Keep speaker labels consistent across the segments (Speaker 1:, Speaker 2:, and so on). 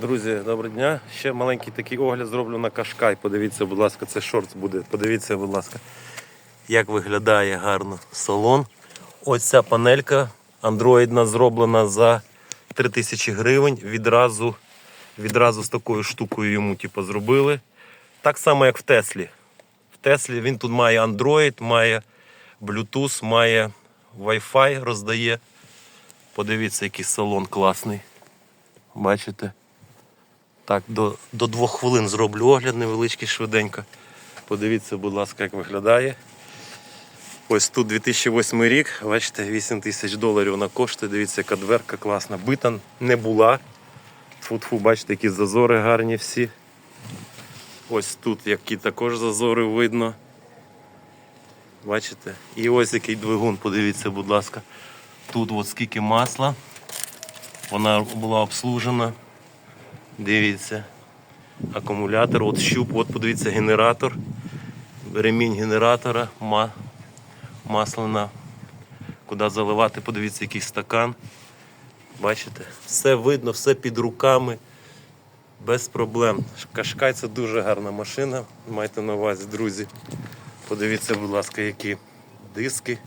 Speaker 1: Друзі, доброго дня. Ще маленький такий огляд зроблю на Кашкай. Подивіться, будь ласка, це шорт буде. Подивіться, будь ласка, як виглядає гарно салон. Ось ця панелька андроїдна зроблена за 3000 гривень. Відразу, відразу з такою штукою йому типу, зробили. Так само, як в Теслі. В Теслі він тут має Android, має Bluetooth, має Wi-Fi роздає. Подивіться, який салон класний. Бачите? Так, до, до двох хвилин зроблю огляд невеличкий швиденько. Подивіться, будь ласка, як виглядає. Ось тут 2008 рік, бачите, 8 тисяч доларів вона коштує. Дивіться, яка дверка класна. Бита не була. Тфу-тфу, бачите, які зазори гарні всі. Ось тут які також зазори видно. Бачите? І ось який двигун, подивіться, будь ласка. Тут от скільки масла. Вона була обслужена. Дивіться. Акумулятор, от щуп, от подивіться генератор. Ремінь генератора, ма, маслина. Куди заливати, подивіться, який стакан. Бачите? Все видно, все під руками. Без проблем. Кашкай це дуже гарна машина. Майте на увазі, друзі. Подивіться, будь ласка, які диски.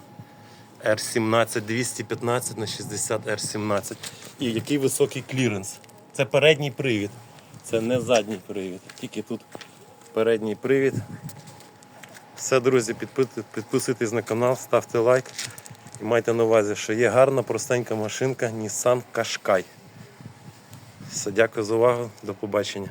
Speaker 1: R17 215 на 60 R17. І який високий кліренс. Це передній привід. Це не задній привід. Тільки тут передній привід. Все, друзі, підписуйтесь на канал, ставте лайк. І майте на увазі, що є гарна, простенька машинка Nissan Qashqai. Все, дякую за увагу. До побачення.